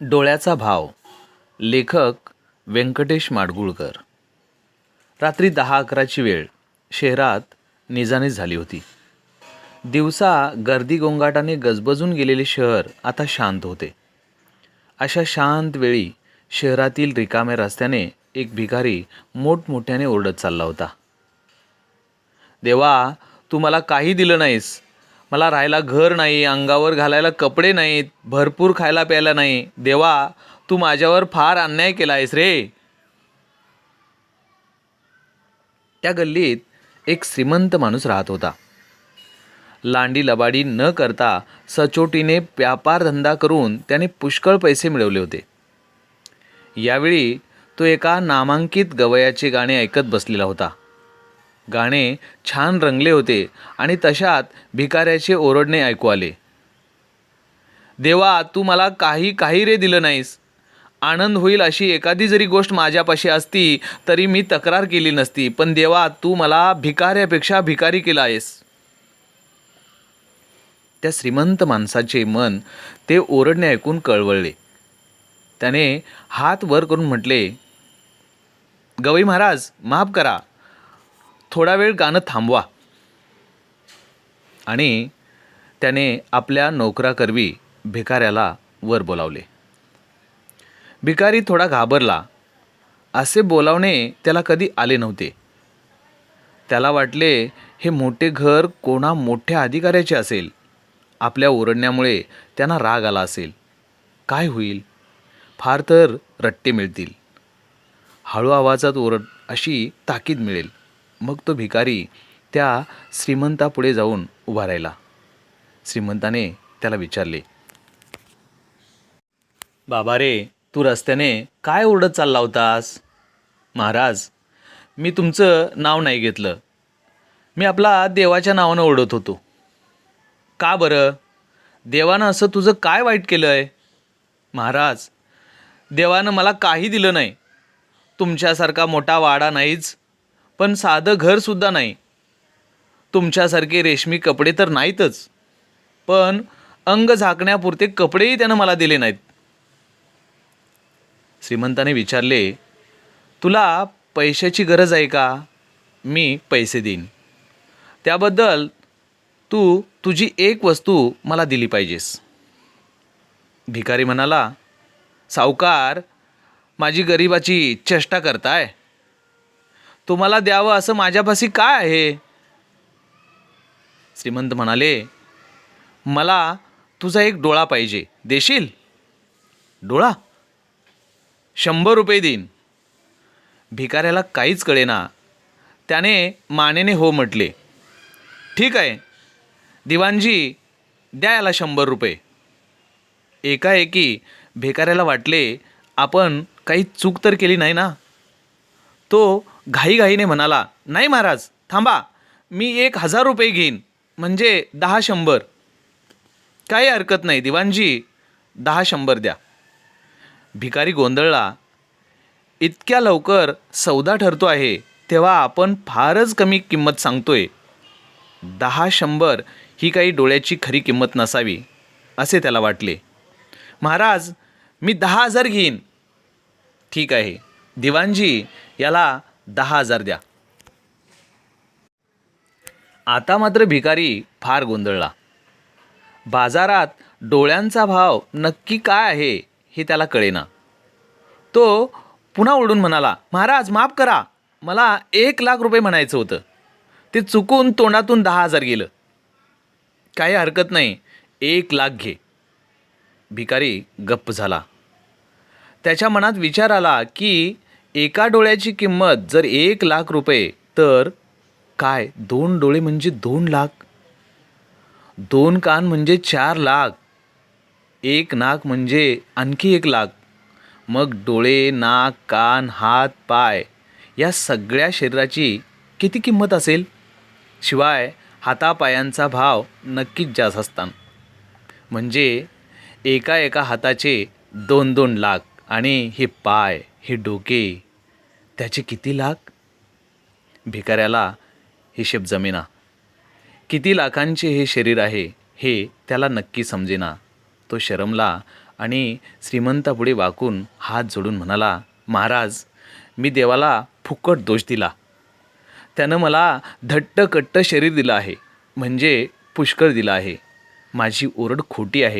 डोळ्याचा भाव. लेखक व्यंकटेश माडगुळकर. रात्री दहा अकराची वेळ. शहरात निजानीज झाली होती. दिवसा गर्दी गोंगाटाने गजबजून गेलेले शहर आता शांत होते. अशा शांत वेळी शहरातील रिकाम्या रस्त्याने एक भिकारी मोठमोठ्याने ओरडत चालला होता. देवा तू मला काही दिलं नाहीस. मला राहायला घर नाही अंगावर घालायला कपडे नाहीत भरपूर खायला प्यायला नाही. देवा तू माझ्यावर फार अन्याय केला आहेस रे. त्या गल्लीत एक श्रीमंत माणूस राहत होता. लांडी लबाडी न करता सचोटीने व्यापार धंदा करून त्याने पुष्कळ पैसे मिळवले होते. यावेळी तो एका नामांकित गवयाचे गाणे ऐकत बसलेला होता. गाणे छान रंगले होते आणि तशात भिकाऱ्याचे ओरडणे ऐकू आले. देवा तू मला काही काही रे दिलं नाहीस. आनंद होईल अशी एखादी जरी गोष्ट माझ्यापाशी असती तरी मी तक्रार केली नसती. पण देवा तू मला भिकाऱ्यापेक्षा भिकारी केला आहेस. त्या श्रीमंत माणसाचे मन ते ओरडणे ऐकून कळवळले. त्याने हात वर करून म्हटले गवई महाराज माफ करा. थोडा वेळ गाणं थांबवा. आणि त्याने आपल्या नोकराकरवी भिकाऱ्याला वर बोलावले. भिकारी थोडा घाबरला. असे बोलावणे त्याला कधी आले नव्हते. त्याला वाटले हे मोठे घर कोणा मोठ्या अधिकाऱ्याचे असेल. आपल्या ओरडण्यामुळे त्यांना राग आला असेल. काय होईल? फार तर रट्टे मिळतील. हळू आवाजात ओरड अशी ताकीद मिळेल. मग तो भिकारी त्या श्रीमंतापुढे जाऊन उभा राहिला. श्रीमंताने त्याला विचारले बाबा रे तू रस्त्याने काय ओरडत चालला होतास? महाराज मी तुमचं नाव नाही घेतलं. मी आपला देवाच्या नावानं ओरडत होतो. का बरं? देवानं असं तुझं काय वाईट केलं आहे महाराज देवानं मला काही दिलं नाही. तुमच्यासारखा मोठा वाडा नाहीच पण साधं घरसुद्धा नाही. तुमच्यासारखे रेशमी कपडे तर नाहीतच. पण अंग झाकण्यापुरते कपडेही त्यानं मला दिले नाहीत. श्रीमंताने विचारले तुला पैशाची गरज आहे का? मी पैसे देईन. त्याबद्दल तू तुझी एक वस्तू मला दिली पाहिजेस. भिकारी म्हणाला सावकार माझी गरिबाची चेष्टा करताय. तुम्हाला द्यावं असं माझ्यापाशी काय आहे? श्रीमंत म्हणाले मला तुझा एक डोळा पाहिजे. देशील? डोळा? शंभर रुपये देईन. भिकाऱ्याला काहीच कळेना. त्याने मानेने हो म्हटले ठीक आहे. दिवाणजी द्या याला शंभर रुपये. एकाएकी भिकाऱ्याला वाटले आपण काही चूक तर केली नाही ना? तो घाईघाईने म्हणाला नाही महाराज थांबा मी एक हजार रुपये घेईन म्हणजे दहा शंभर. काही हरकत नाही दिवाणजी दहा शंभर द्या. भिकारी गोंधळला इतक्या लवकर सौदा ठरतो आहे तेव्हा आपण फारच कमी किंमत सांगतोय. दहा शंभर ही काही डोळ्याची खरी किंमत नसावी असे त्याला वाटले. महाराज मी दहा हजार घेईन. ठीक आहे दिवाणजी याला दहा हजार द्या. आता मात्र भिकारी फार गोंधळला. बाजारात डोळ्यांचा भाव नक्की काय आहे हे त्याला कळेना. तो पुन्हा ओढून म्हणाला महाराज माफ करा. मला एक लाख रुपये म्हणायचं होतं. ते चुकून तोंडातून दहा हजार गेलं. काही हरकत नाही. एक लाख घे. भिकारी गप्प झाला. त्याच्या मनात विचार आला की एका डोळ्याची किंमत जर एक लाख रुपये तर काय? दोन डोळे म्हणजे दोन लाख? दोन कान म्हणजे चार लाख? एक नाक म्हणजे आणखी एक लाख? मग डोळे नाक कान हात पाय या सगळ्या शरीराची किती किंमत असेल? शिवाय हातापायांचा भाव नक्कीच जास्त असतात म्हणजे एका एका हाताचे दोन दोन लाख आणि हे पाय हे डोके त्याचे किती लाख? भिकाऱ्याला हिशेब जमेना. किती लाखांचे हे शरीर आहे हे त्याला नक्की समजेना. तो शरमला आणि श्रीमंतापुढे वाकून हात जोडून म्हणाला महाराज मी देवाला फुकट दोष दिला. त्यानं मला धट्ट कट्ट शरीर दिलं आहे म्हणजे पुष्कळ दिलं आहे. माझी ओरड खोटी आहे.